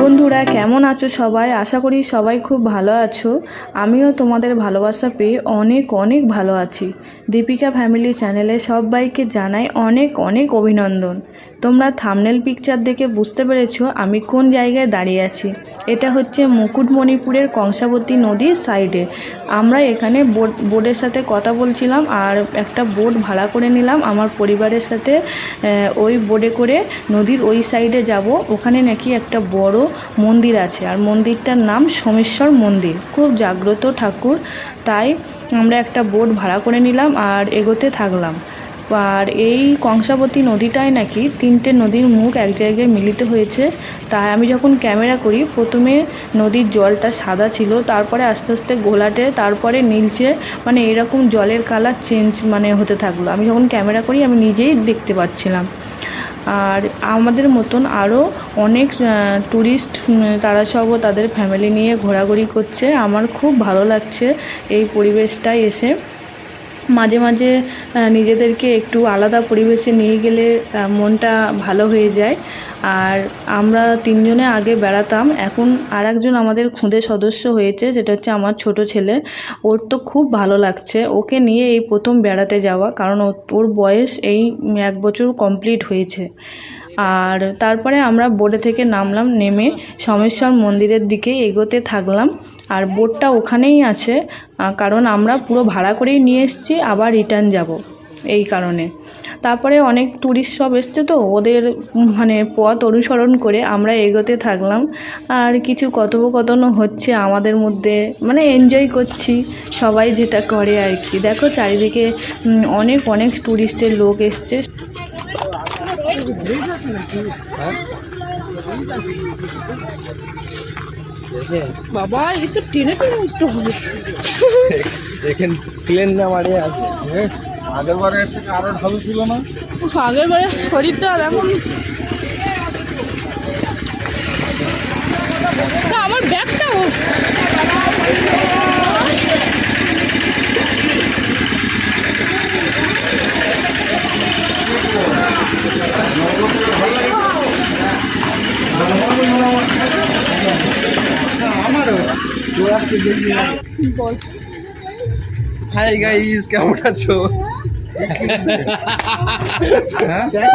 বন্ধুরা, কেমন আছো সবাই? আশা করি সবাই খুব ভালো আছো। আমিও তোমাদের ভালোবাসা পেয়ে অনেক অনেক ভালো আছি। দীপিকা ফ্যামিলি চ্যানেলে সবাইকে জানাই অনেক অনেক অভিনন্দন। তোমরা থামনেল পিকচার দেখে বুঝতে পেরেছ আমি কোন জায়গায় দাঁড়িয়ে আছি। এটা হচ্ছে মুকুটমণিপুরের কংসাবতী নদীর সাইডে আমরা এখানে বোট, বোটের সাথে কথা বলছিলাম আর একটা বোট ভাড়া করে নিলাম। আমার পরিবারের সাথে ওই বোটে করে নদীর ওই সাইডে যাব। ওখানে নাকি একটা বড় মন্দির আছে আর মন্দিরটার নাম সোমেশ্বর মন্দির। খুব জাগ্রত ঠাকুর। তাই আমরা একটা বোট ভাড়া করে নিলাম আর এগোতে থাকলাম। আর এই কংসাবতী নদীটায় নাকি তিনটে নদীর মুখ এক জায়গায় মিলিত হয়েছে। তাই আমি যখন ক্যামেরা করি, প্রথমে নদীর জলটা সাদা ছিল, তারপরে আস্তে আস্তে গোলাটে তারপরে নীলচে মানে এরকম জলের কালার চেঞ্জ মানে হতে থাকল। আমি যখন ক্যামেরা করি, আমি নিজেই দেখতে পাচ্ছিলাম। আর আমাদের মতন আরও অনেক ট্যুরিস্ট তারা সবও তাদের ফ্যামিলি নিয়ে ঘোরাঘুরি করছে। আমার খুব ভালো লাগছে এই পরিবেশটায় এসে। মাঝে মাঝে নিজেদেরকে একটু আলাদা পরিবেশে নিয়ে গেলে মনটা ভালো হয়ে যায়। আর আমরা তিনজনে আগে বেড়াতাম, এখন আর একজন আমাদের খুদে সদস্য হয়েছে, সেটা হচ্ছে আমার ছোট ছেলে। ওর তো খুব ভালো লাগছে। ওকে নিয়ে এই প্রথম বেড়াতে যাওয়া, কারণ ওর বয়স এই এক বছর কমপ্লিট হয়েছে। আর তারপরে আমরা বোর্ডে থেকে নামলাম, নেমে সমেশ্বর মন্দিরের দিকে এগোতে থাকলাম। আর বোটটা ওখানেই আছে কারণ আমরা পুরো ভাড়া করেই নিয়ে এসেছি, আবার রিটার্ন যাব এই কারণে। তারপরে অনেক ট্যুরিস্ট সব এসছে তো, ওদের মানে পথ অনুসরণ করে আমরা এগোতে থাকলাম। আর কিছু কথোপকথনও হচ্ছে আমাদের মধ্যে মানে এনজয় করছি, সবাই যেটা করে আর কি। দেখো চারিদিকে অনেক অনেক ট্যুরিস্টের লোক এসছে। বাবা এই তো টেনে টেনে উঠতে হবে। এখানে প্লেন না মারিয়ে আছে আগের বারে একটা কারণ আরও ঢালু ছিল না? আগের বারে শরীরটা এখন না, আমার ব্যাগটা আমারও বল হাই গাইস কেমন আছো?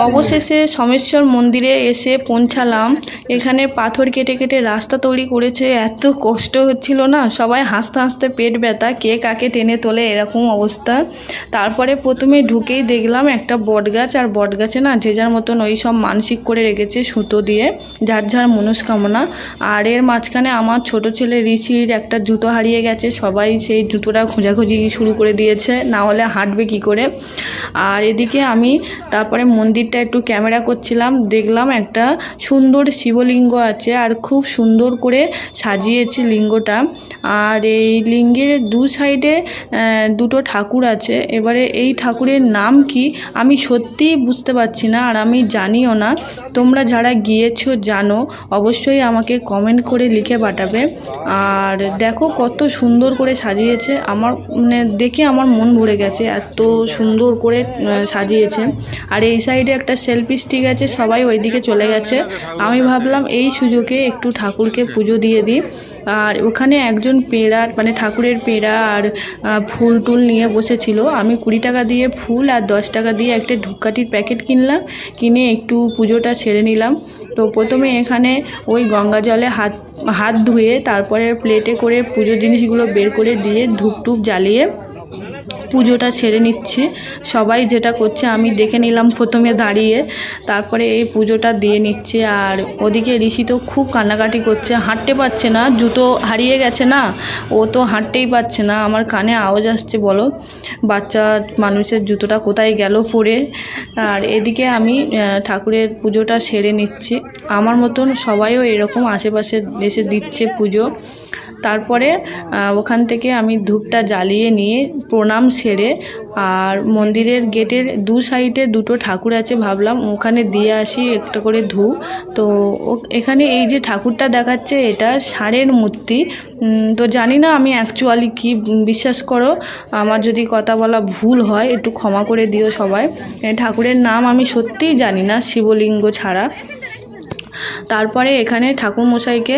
অবশেষে সোমেশ্বর মন্দিরে এসে পৌঁছালাম। এখানে পাথর কেটে কেটে রাস্তা তৈরি করেছে। এত কষ্ট হচ্ছিল না? সবাই হাসতে হাসতে পেট ব্যথা, কে কাকে টেনে তোলে এরকম অবস্থা। তারপরে প্রথমে ঢুকেই দেখলাম একটা বটগাছ, আর বটগাছে না যে যার মতন ওই সব মানসিক করে রেখেছে সুতো দিয়ে, যার যার মনস্কামনা। আর এর মাঝখানে আমার ছোট ছেলে ঋষির একটা জুতো হারিয়ে গেছে। সবাই সেই জুতোটা খোঁজাখুঁজি শুরু করে দিয়েছে। না হলে হাঁটবে কি করে? আর এদিকে আমি তারপরে মন্দিরটা একটু ক্যামেরা করছিলাম, দেখলাম একটা সুন্দর শিবলিঙ্গ আছে আর খুব সুন্দর করে সাজিয়েছে লিঙ্গটা। আর এই লিঙ্গের দু সাইডে দুটো ঠাকুর আছে। এবারে এই ঠাকুরের নাম কি আমি সত্যিই বুঝতে পারছি না আর আমি জানিও না। তোমরা যারা গিয়েছো জানো, অবশ্যই আমাকে কমেন্ট করে লিখে পাঠাবে। আর দেখো কত সুন্দর করে সাজিয়েছে। আমার মানে দেখে আমার মন ভরে গেছে, এত সুন্দর করে আহ, সাজিয়েছে আর এই সাইডে একটা সেলফি স্টিক আছে সবাই ওইদিকে চলে গেছে। আমি ভাবলাম এই সুযোগে একটু ঠাকুরকে পুজো দিয়ে দিই। আর ওখানে একজন পেড়া মানে ঠাকুরের পেড়া আর ফুল টুল নিয়ে বসেছিল। আমি কুড়ি টাকা দিয়ে ফুল আর দশ টাকা দিয়ে একটা ধূপকাঠির প্যাকেট কিনলাম কিনে একটু পুজোটা সেরে নিলাম। তো প্রথমে এখানে ওই গঙ্গা জলে হাত হাত ধুয়ে তারপরে প্লেটে করে পুজোর জিনিসগুলো বের করে দিয়ে ধূপ টুপ জ্বালিয়ে পুজোটা সেরে নিচ্ছি। সবাই যেটা করছে, আমি দেখে নিলাম প্রথমে দাঁড়িয়ে। তারপরে এই পুজোটা দিয়ে নিচ্ছে। আর ওদিকে ঋষি তো খুব কান্নাকাটি করছে। হাঁটতে পারছে না, জুতো হারিয়ে গেছে না? ও তো হাঁটতেই পারছে না। আমার কানে আওয়াজ আসছে, বলো। বাচ্চা মানুষের জুতোটা কোথায় গেল পরে? আর এদিকে আমি ঠাকুরের পুজোটা সেরে নিচ্ছি। আমার মতন সবাইও এরকম আশেপাশে এসে দিচ্ছে পুজো। তারপরে ওখান থেকে আমি ধূপটা জ্বালিয়ে নিয়ে প্রণাম সেরে আর মন্দিরের গেটের দু সাইডে দুটো ঠাকুর আছে ভাবলাম, ওখানে দিয়ে আসি একটা করে ধূপ। তো এখানে এই যে ঠাকুরটা দেখাচ্ছে, এটা ষাঁড়ের মূর্তি। তো জানি না আমি অ্যাকচুয়ালি কি বিশ্বাস করো, আমার যদি কথা বলা ভুল হয়, একটু ক্ষমা করে দিও সবাই। ঠাকুরের নাম আমি সত্যিই জানি না, শিবলিঙ্গ ছাড়া। তারপরে এখানে ঠাকুরমশাইকে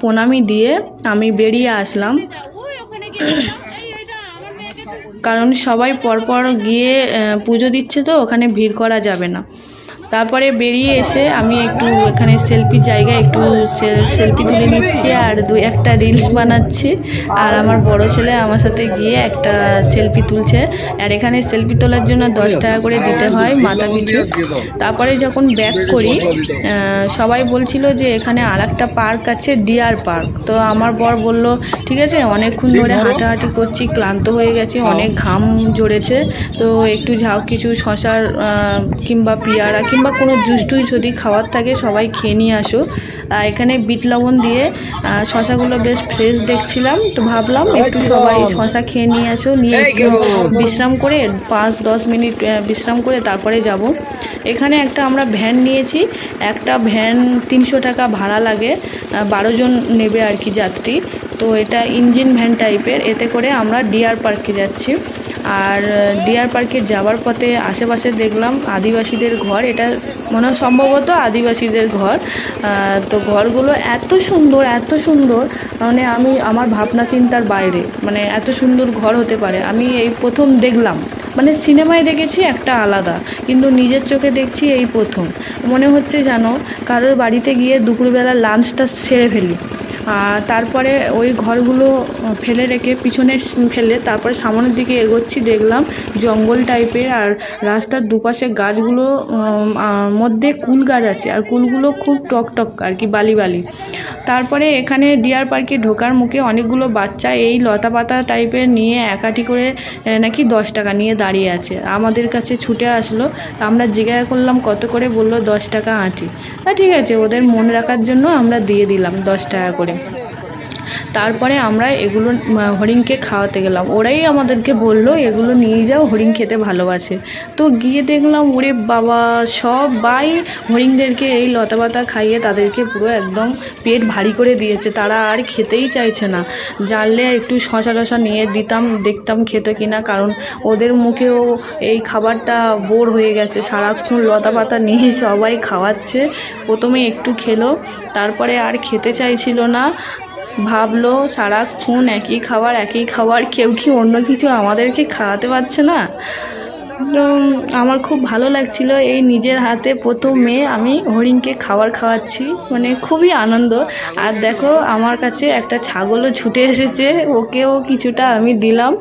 প্রণামি দিয়ে আমি বেরিয়ে আসলাম। কারণ সবাই পরপর গিয়ে পুজো দিচ্ছে তো, ওখানে ভিড় করা যাবে না। তারপরে বেরিয়ে এসে আমি একটু এখানে সেলফির জায়গায় একটু সেলফি তুলে নিচ্ছি আর দু একটা রিলস বানাচ্ছি। আর আমার বড় ছেলে আমার সাথে গিয়ে একটা সেলফি তুলছে। আর এখানে সেলফি তোলার জন্য দশ টাকা করে দিতে হয় মাথা পিছু। তারপরে যখন ব্যাক করি সবাই বলছিল যে এখানে আর একটা পার্ক আছে ডিয়ার পার্ক তো আমার বর বলল, ঠিক আছে, অনেকক্ষণ ধরে হাঁটাহাঁটি করছি, ক্লান্ত হয়ে গেছি, অনেক ঘাম ঝরেছে। তো একটু ঝাউ কিছু শশার কিংবা পেয়ারা, কিংবা কোনো জুস টুস যদি খাওয়ার থাকে সবাই খেয়ে নিয়ে আসো। আর এখানে বিট লবণ দিয়ে শশাগুলো বেশ ফ্রেশ দেখছিলাম তো ভাবলাম একটু সবাই শশা খেয়ে নিয়ে আসো নিয়ে একটু বিশ্রাম করে পাঁচ দশ মিনিট বিশ্রাম করে তারপরে যাব। এখানে একটা আমরা ভ্যান নিয়েছি একটা ভ্যান তিনশো টাকা ভাড়া লাগে বারো জন নেবে আর কি যাত্রী। তো এটা ইঞ্জিন ভ্যান টাইপের এতে করে আমরা ডিয়ার পার্কে যাচ্ছি। আর ডিয়ার পার্কে যাওয়ার পথে আশেপাশে দেখলাম আদিবাসীদের ঘর। এটা মনে হয় সম্ভবত আদিবাসীদের ঘর। তো ঘরগুলো এত সুন্দর এত সুন্দর মানে আমি আমার ভাবনা চিন্তার বাইরে। মানে এত সুন্দর ঘর হতে পারে। আমি এই প্রথম দেখলাম। মানে সিনেমায় দেখেছি একটা আলাদা, কিন্তু নিজের চোখে দেখছি এই প্রথম। মনে হচ্ছে জানো কারোর বাড়িতে গিয়ে দুপুরবেলা লাঞ্চটা সেরে ফেলি। তারপরে ওই ঘরগুলো ফেলে রেখে পিছনে ফেলে তারপরে সামনের দিকে এগোচ্ছি, দেখলাম জঙ্গল টাইপের আর রাস্তার দুপাশে গাছগুলো মধ্যে কুল গাছ আছে আর কুলগুলো খুব টক টক আর কি বালি বালি। তারপরে এখানে ডিয়ার পার্কে ঢোকার মুখে অনেকগুলো বাচ্চা এই লতা পাতা টাইপের নিয়ে একাটি করে নাকি দশ টাকা নিয়ে দাঁড়িয়ে আছে। আমাদের কাছে ছুটে আসলো তা আমরা জিজ্ঞাসা করলাম, কত করে? বলল, দশ টাকা আঁটি। তা ঠিক আছে, ওদের মনে রাখার জন্য আমরা দিয়ে দিলাম দশ টাকা করে। তারপরে আমরা এগুলো হরিণকে খাওয়াতে গেলাম। ওরাই আমাদেরকে বলল, এগুলো নিয়ে যাও, হরিণ খেতে ভালোবাসে। তো গিয়ে দেখলাম, ওরে বাবা, সবাই হরিণদেরকে এই লতা পাতা খাইয়ে তাদেরকে পুরো একদম পেট ভারী করে দিয়েছে। তারা আর খেতেই চাইছে না। জানলে একটু শশা টশা নিয়ে দিতাম, দেখতাম খেত কিনা, কারণ ওদের মুখেও এই খাবারটা বোর হয়ে গেছে। সারাক্ষণ লতা পাতা নিয়ে সবাই খাওয়াচ্ছে। প্রথমে একটু খেলো, তারপরে আর খেতে চাইছিল না। ভাবলো সারাক্ষণ একই খাবার একই খাবার কেউ কি অন্য কিছু আমাদেরকে খাওয়াতে পারছে না? আমার খুব ভালো লাগছিল এই নিজের হাতে প্রথম মেয়ে আমি হরিণকে খাবার খাওয়াচ্ছি। মানে খুবই আনন্দ। আর দেখো, আমার কাছে একটা ছাগলও ছুটে এসেছে। ওকেও কিছুটা আমি দিলাম।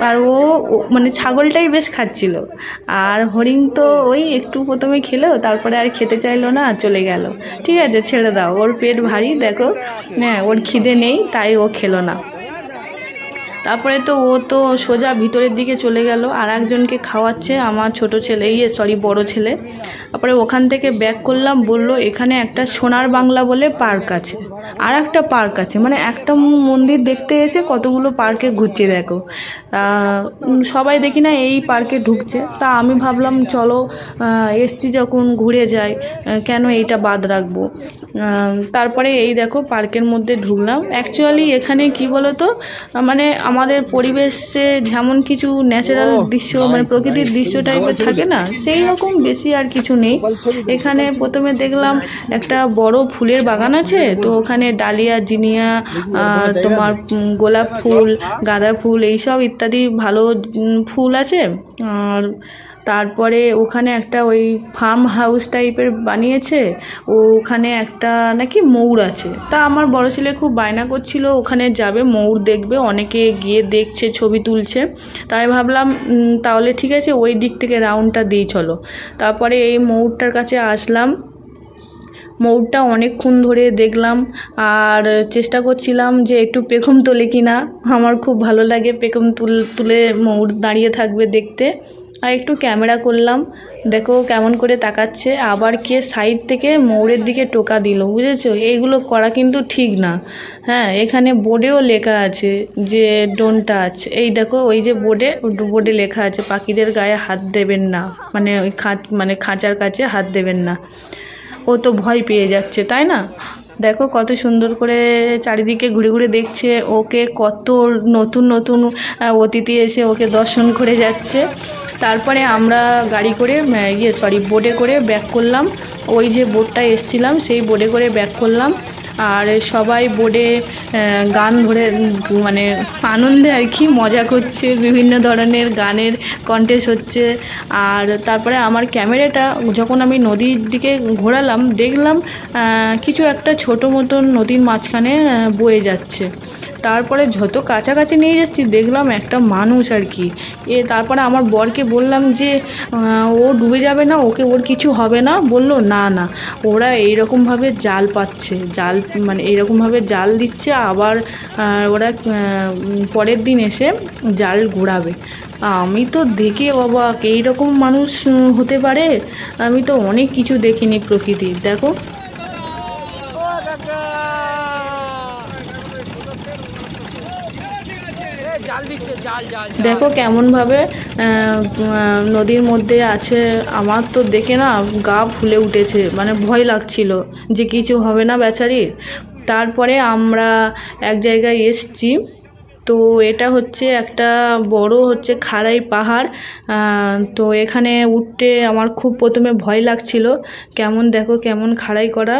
আর ও, ও- মানে ছাগলটাই বেশ খাচ্ছিল। আর হরিণ তো ওই একটু প্রথমে খেলো, তারপরে আর খেতে চাইলো না, চলে গেল। ঠিক আছে, ছেড়ে দাও। ওর পেট ভারী, দেখো। হ্যাঁ ওর খিদে নেই, তাই ও খেলো না। তারপরে তো ও তো সোজা ভিতরের দিকে চলে গেল। আর একজনকে খাওয়াচ্ছে, আমার ছোট ছেলে ইয়ে সরি বড় ছেলে। তারপরে ওখান থেকে ব্যাক করলাম, বলল, এখানে একটা সোনার বাংলা বলে পার্ক আছে। আর একটা পার্ক আছে মানে একটা মন্দির দেখতে এসে কতগুলো পার্কে ঘুরছে দেখো। তা সবাই দেখি না এই পার্কে ঢুকছে। তা আমি ভাবলাম চলো এসছি যখন ঘুরে যাই কেন এইটা বাদ রাখব? তারপরে এই দেখো পার্কের মধ্যে ঢুকলাম। অ্যাকচুয়ালি এখানে কি বলো তো মানে আমাদের পরিবেশে যেমন কিছু ন্যাচারাল দৃশ্য মানে প্রকৃতির দৃশ্য টাইপের থাকে না সেই রকম বেশি আর কিছু নেই। এখানে প্রথমে দেখলাম একটা বড় ফুলের বাগান আছে তো ওখানে ডালিয়া জিনিয়া তোমার গোলাপ ফুল গাঁদা ফুল এইসব ইত্যাদি ভালো ফুল আছে। আর তারপরে ওখানে একটা ওই ফার্ম হাউস টাইপের বানিয়েছে। ও ওখানে একটা নাকি ময়ূর আছে। তা আমার বড় ছেলে খুব বায়না করছিল ওখানে যাবে ময়ূর দেখবে অনেকে গিয়ে দেখছে ছবি তুলছে। তাই ভাবলাম তাহলে ঠিক আছে ওই দিক থেকে রাউন্ডটা দিই চলো। তারপরে এই ময়ূরটার কাছে আসলাম। ময়ূরটা অনেকক্ষণ ধরে দেখলাম আর চেষ্টা করছিলাম যে একটু পেখম তোলে কি না আমার খুব ভালো লাগে পেখম তুল, তুলে ময়ূর দাঁড়িয়ে থাকবে দেখতে। আর একটু ক্যামেরা করলাম। দেখো কেমন করে তাকাচ্ছে। আবার কে সাইড থেকে ময়ূরের দিকে টোকা দিল, বুঝেছ? এইগুলো করা কিন্তু ঠিক না। হ্যাঁ এখানে বোর্ডেও লেখা আছে যে ডোন্ট টাচ এই দেখো, ওই যে বোর্ডে বোর্ডে লেখা আছে, পাখিদের গায়ে হাত দেবেন না। মানে ওই খাঁচ মানে খাঁচার কাছে হাত দেবেন না। ও তো ভয় পেয়ে যাচ্ছে, তাই না? দেখো কত সুন্দর করে চারিদিকে ঘুরে ঘুরে দেখছে, ওকে কত নতুন নতুন অতিথি এসে ওকে দর্শন করে যাচ্ছে। তারপরে আমরা গাড়ি করে ইয়ে সরি বোটে করে ব্যাক করলাম। ওই যে বোটটা এসছিলাম, সেই বোটে করে ব্যাক করলাম। আর সবাই বোর্ডে গান ধরে মানে আনন্দে আর কি মজা করছে, বিভিন্ন ধরনের গানের কন্টেস্ট হচ্ছে। আর তারপরে আমার ক্যামেরাটা, যখন আমি নদীর দিকে ঘোরালাম, দেখলাম কিছু একটা ছোটো মতন নদীর মাঝখানে বয়ে যাচ্ছে। তারপরে যত কাছাকাছি নিয়ে যাচ্ছি, দেখলাম একটা মানুষ আর কি। এ তারপরে আমার বরকে বললাম যে ও ডুবে যাবে না, ওকে ওর কিছু হবে না। বলল, না না, ওরা এইরকমভাবে জাল পাচ্ছে, জাল মানে এইরকমভাবে জাল দিচ্ছে, আবার ওরা পরের দিন এসে জাল ঘোরাবে। আমি তো দেখে অবাক, এইরকম মানুষ হতে পারে? আমি তো অনেক কিছু দেখিনি প্রকৃতির, দেখো। দেখো কেমনভাবে নদীর মধ্যে আছে, আমার তো দেখে না গা ফুলে উঠেছে মানে ভয় লাগছিল যে কিছু হবে না বেচারির। তারপরে আমরা এক জায়গায় এসছি তো এটা হচ্ছে একটা বড় হচ্ছে খাড়াই পাহাড়। তো এখানে উঠতে আমার খুব প্রথমে ভয় লাগছিল, কেমন দেখো কেমন খাড়াই করা।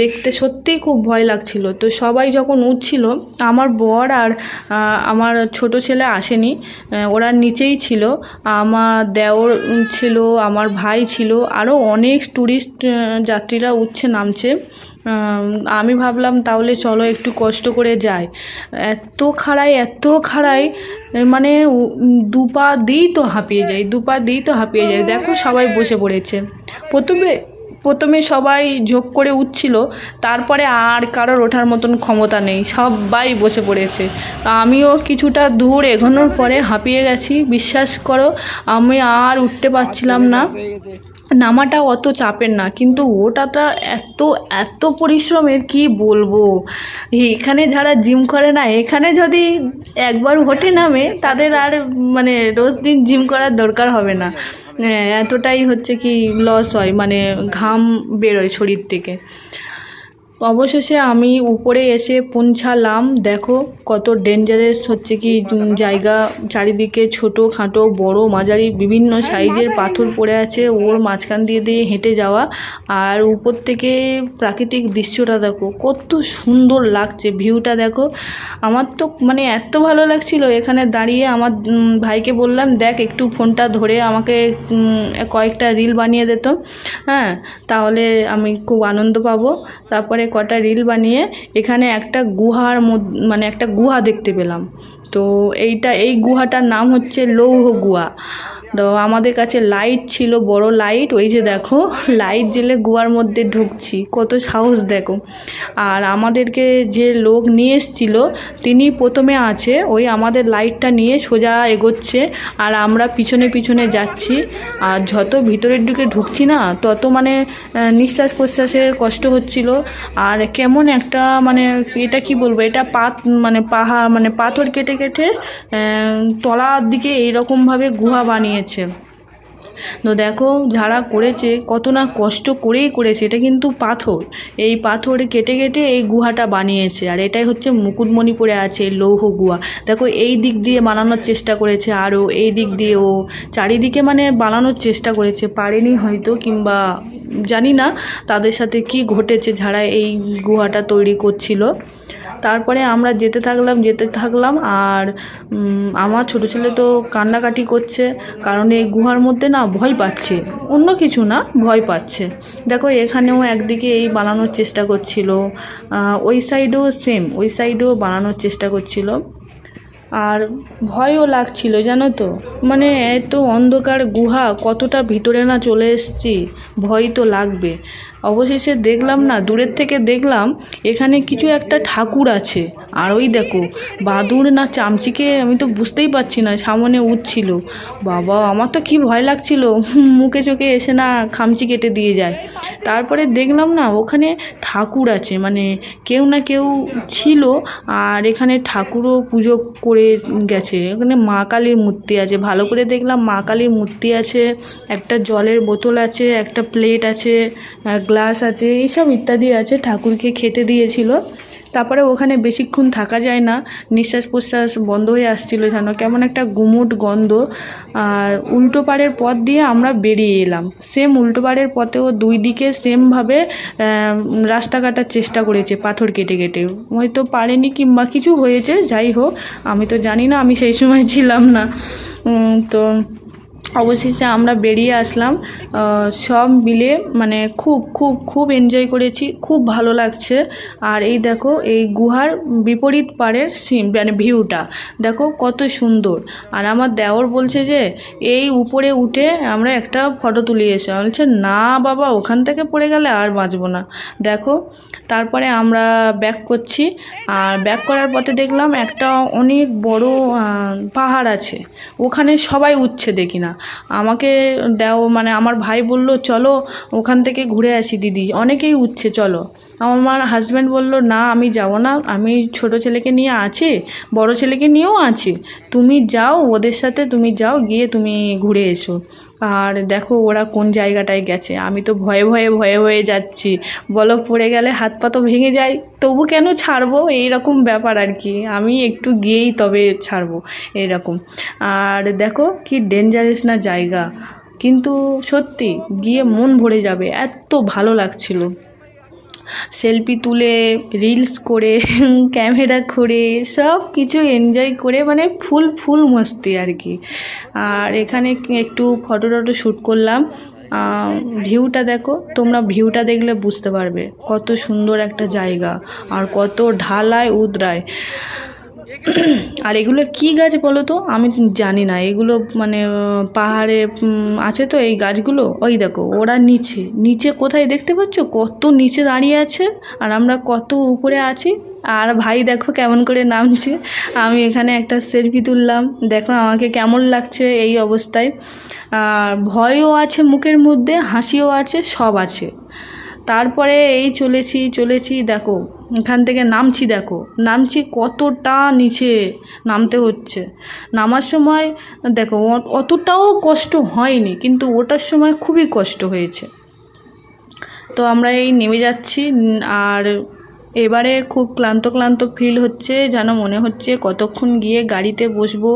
দেখতে সত্যিই খুব ভয় লাগছিল। তো সবাই যখন উঠছিল, আমার বর আর আমার ছোট ছেলে আসেনি ওরা নিচেই ছিল। আমার দেওর ছিল, আমার ভাই ছিল আরও অনেক ট্যুরিস্ট যাত্রীরা উঠছে, নামছে। আম, ভাবলাম তাহলে চলো একটু কষ্ট করে যাই। এত খাড়াই এত খাড়াই মানে উ- উম, দু পা দিই তো হাঁপিয়ে যাই দু পা দিই তো হাঁপিয়ে যাই। দেখো সবাই বসে পড়েছে। প্রথমে প্রথমে সবাই ঝোঁক করে উঠছিল তারপরে আর কারোর ওঠার মতন ক্ষমতা নেই সবাই বসে পড়েছে। আমিও কিছুটা দূর এগোনোর পরে হাঁপিয়ে গেছি বিশ্বাস করো আমি আর উঠতে পারছিলাম না। নামাটা অত চাপের না, কিন্তু ওটাটা এত এত পরিশ্রমের কি বলব? এখানে যারা জিম করে না, এখানে যদি একবার ভোটে নামে, তাদের আর মানে রোজ দিন জিম করার দরকার হবে না। এতটাই হচ্ছে কি লস হয় মানে ঘাম বেরোয় শরীর থেকে। অবশেষে আমি উপরে এসে পৌঁছালাম দেখো কত ডেঞ্জারাস হচ্ছে কি জায়গা চারিদিকে ছোট খাটো বড় মাঝারি বিভিন্ন সাইজের পাথর পড়ে আছে ওর মাঝখান দিয়ে দিয়ে হেঁটে যাওয়া। আর উপর থেকে প্রাকৃতিক দৃশ্যটা দেখো, কত সুন্দর লাগছে ভিউটা দেখো। আমার তো মানে এত ভালো লাগছিল এখানে দাঁড়িয়ে। আমার ভাইকে বললাম, দেখ, একটু ফোনটা ধরে আমাকে কয়েকটা রিল বানিয়ে দিত হ্যাঁ তাহলে আমি খুব আনন্দ পাবো। তারপরে কটা রিল বানিয়ে এখানে একটা গুহার মানে একটা গুহা দেখতে পেলাম। তো এইটা, এই গুহাটার নাম হচ্ছে লৌহ গুহা। তো আমাদের কাছে লাইট ছিল, বড় লাইট ওই যে দেখো লাইট জেলে গুহার মধ্যে ঢুকছি, কত সাহস দেখো। আর আমাদেরকে যে লোক নিয়ে এসছিল, তিনি প্রথমে আছে, ওই আমাদের লাইটটা নিয়ে সোজা এগোচ্ছে, আর আমরা পিছনে পিছনে যাচ্ছি, আর যত ভিতরের দিকে ঢুকছি না, তত মানে নিঃশ্বাস প্রশ্বাসের কষ্ট হচ্ছিল। আর কেমন একটা মানে এটা কি বলব, এটা পাত মানে পাহাড় মানে পাথর কেটে কেটে তলার দিকে এইরকমভাবে গুহা বানিয়েছে তো দেখো, যারা করেছে, কত না কষ্ট করেই করেছে, এটা কিন্তু পাথর। এই পাথর কেটে কেটে এই গুহাটা বানিয়েছে। আর এটাই হচ্ছে মুকুটমণিপুরে আছে লৌহ গুহা। দেখো, এই দিক দিয়ে বানানোর চেষ্টা করেছে আরও, এই দিক দিয়ে ও চারিদিকে মানে বানানোর চেষ্টা করেছে। পারেনি হয়তো, কিংবা জানি না তাদের সাথে কি ঘটেছে, যারা এই গুহাটা তৈরি করছিল। তারপরে আমরা যেতে থাকলাম যেতে থাকলাম আর আমার ছোটো ছেলে তো কান্নাকাটি করছে কারণ এই গুহার মধ্যে না ভয় পাচ্ছে, অন্য কিছু না, ভয় পাচ্ছে। দেখো এখানেও একদিকে এই বানানোর চেষ্টা করছিল ওই সাইডেও সেম ওই সাইডেও বানানোর চেষ্টা করছিল। আর ভয়ও লাগছিল, জানো তো? মানে এত অন্ধকার গুহা, কতটা ভিতরে না চলে এসেছি, ভয় তো লাগবে। অবশেষে দেখলাম না দূরের থেকে দেখলাম এখানে কিছু একটা ঠাকুর আছে। আর ওই দেখো বাদুর না চামচিকে আমি তো বুঝতেই পারছি না, সামনে উঠছিল। বাবা, আমার তো কি ভয় লাগছিল, মুখে চোখে এসে না খামচি কেটে দিয়ে যায়। তারপরে দেখলাম না, ওখানে ঠাকুর আছে মানে কেউ না কেউ ছিল, আর এখানে ঠাকুরও পুজো করে গেছে। এখানে মা কালীর মূর্তি আছে, ভালো করে দেখলাম মা কালীর মূর্তি আছে, একটা জলের বোতল আছে, একটা প্লেট আছে গ্লাস আছে, এইসব ইত্যাদি আছে, ঠাকুরকে খেতে দিয়েছিল। তারপরে ওখানে বেশিক্ষণ থাকা যায় না। নিঃশ্বাস প্রশ্বাস বন্ধ হয়ে আসছিল যেন। কেমন একটা গুমুট গন্ধ। আর উল্টো পাড়ের পথ দিয়ে আমরা বেরিয়ে এলাম। সেম উল্টো পাড়ের পথেও দুই দিকে সেমভাবে রাস্তা কাটার চেষ্টা করেছে পাথর কেটে কেটে। হয়তো পারেনি কিংবা কিছু হয়েছে, যাই হোক, আমি তো জানি না, আমি সেই সময় ছিলাম না। তো অবশেষে আমরা বেরিয়ে আসলাম। সব মিলে মানে খুব খুব খুব এনজয় করেছি, খুব ভালো লাগছে। আর এই দেখো, এই গুহার বিপরীত পাড়ের সিন মানে ভিউটা। দেখো কত সুন্দর। আর আমার দেওর বলছে যে, এই উপরে উঠে আমরা একটা ফটো তুলে এসো। বলছে, না বাবা, ওখান থেকে পড়ে গেলে আর বাঁচবো না। দেখো, তারপরে আমরা ব্যাক করছি। আর ব্যাক করার পথে দেখলাম একটা অনেক বড় পাহাড় আছে। ওখানে সবাই উঠছে দেখি না। আমাকে দেও মানে আমার ভাই বলল, চলো ওখান থেকে ঘুরে আসি দিদি। অনেকেই উঠছে, চলো। আমার হাজব্যান্ড বলল, না, আমি যাব না। আমি ছোট ছেলেকে নিয়ে আছি, বড় ছেলেকে নিয়েও আছি। তুমি যাও, ওদের সাথে তুমি যাও, গিয়ে তুমি ঘুরে এসো। আর দেখো ওরা কোন জায়গাটায় গেছে। আমি তো ভয়ে ভয়ে ভয়ে ভয়ে যাচ্ছি। বলো পড়ে গেলে হাত পা তো ভেঙে যায়। তবু কেন ছাড়বো? এইরকম ব্যাপার আর কি। আমি একটু গিয়েই তবে ছাড়বো এইরকম। আর দেখো কি ডেঞ্জারাস না জায়গা। কিন্তু সত্যি গিয়ে মন ভরে যাবে। এত ভালো লাগছিল। সেলফি তুলে রিলস করে ক্যামেরা করে সব কিছু এনজয় করে মানে ফুল ফুল মস্তি আর কি। আর এখানে একটু ফটো টটো শ্যুট করলাম। ভিউটা দেখো, তোমরা ভিউটা দেখলে বুঝতে পারবে কত সুন্দর একটা জায়গা আর কত ঢালায় উদরায়। আর এগুলো কি গাছ বলো তো? আমি জানি না। এগুলো মানে পাহাড়ে আছে তো এই গাছগুলো? ওই দেখো, ওরা নিচে। নিচে কোথায় দেখতে পাচ্ছ? কত নিচে দাঁড়িয়ে আছে আর আমরা কত উপরে আছি। আর ভাই দেখো কেমন করে নামছে। আমি এখানে একটা সেলফি তুললাম। দেখো আমাকে কেমন লাগছে এই অবস্থায়। আর ভয়ও আছে মুখের মধ্যে, হাসিও আছে, সব আছে। তারপরে এই চলেছি চলেছি, দেখো, এখান থেকে নামছি, দেখো, নামছি কতটা নিচে নামতে হচ্ছে। নামার সময়, দেখো অতটাও কষ্ট হয়নি, কিন্তু ওটার সময় খুবই কষ্ট হয়েছে। তো আমরা এই নেমে যাচ্ছি, আর এবারে খুব ক্লান্ত ক্লান্ত ফিল হচ্ছে, যেন মনে হচ্ছে কতক্ষণ গিয়ে গাড়িতে বসবো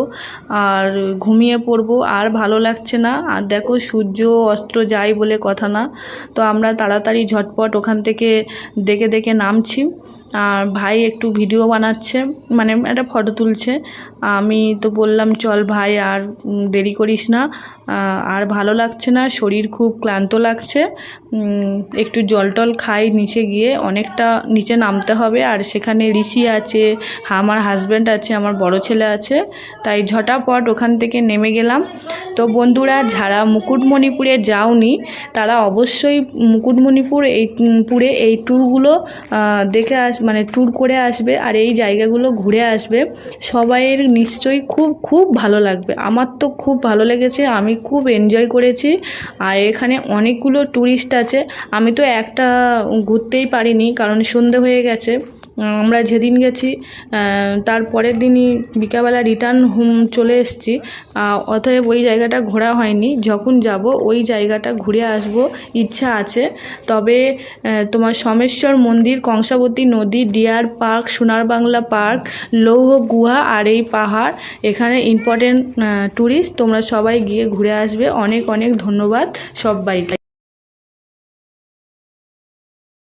আর ঘুমিয়ে পড়ব। আর ভালো লাগছে না। আর দেখো সূর্য অস্ত্র যায় বলে কথা না। তো আমরা তাড়াতাড়ি ঝটপট ওখান থেকে দেখে দেখে নামছি। আর ভাই একটু ভিডিও বানাচ্ছে মানে একটা ফটো তুলছে। আমি তো বললাম, চল ভাই, আর দেরি করিস না। আর ভালো লাগছে না, শরীর খুব ক্লান্ত লাগছে। একটু জল টল খাই নিচে গিয়ে। অনেকটা নিচে নামতে হবে, আর সেখানে ঋষি আছে, আমার হাজব্যান্ড আছে, আমার বড় ছেলে আছে। তাই ঝটাপট ওখান থেকে নেমে গেলাম। তো বন্ধুরা, যারা মুকুটমণিপুরে যাওনি, তারা অবশ্যই মুকুটমণিপুর এই, পুরে এই ট্যুরগুলো দেখে আস মানে ট্যুর করে আসবে আর এই জায়গাগুলো ঘুরে আসবে, সবাইয়ের নিশ্চয়ই খুব খুব ভালো লাগবে। আমার তো খুব ভালো লেগেছে, আমি খুব এনজয় করেছি। আর এখানে অনেকগুলো ট্যুরিস্ট আছে। আমি তো একটা ঘুরতেই পারিনি, কারণ সন্ধে হয়ে গেছে। আমরা যেদিন গেছি তার পরের দিনই বিকালবেলা রিটার্ন হোম চলে এসেছি। অতএব ওই জায়গাটা ঘোরা হয়নি। যখন যাব, ওই জায়গাটা ঘুরে আসব, ইচ্ছা আছে। তবে তোমার সোমেশ্বর মন্দির, কংসাবতী নদী, ডিয়ার পার্ক, সোনার বাংলা পার্ক, লৌহ গুহা আর এই পাহাড়, এখানে ইম্পর্টেন্ট ট্যুরিস্ট তোমরা সবাই গিয়ে ঘুরে আসবে। অনেক অনেক ধন্যবাদ সবাইকে।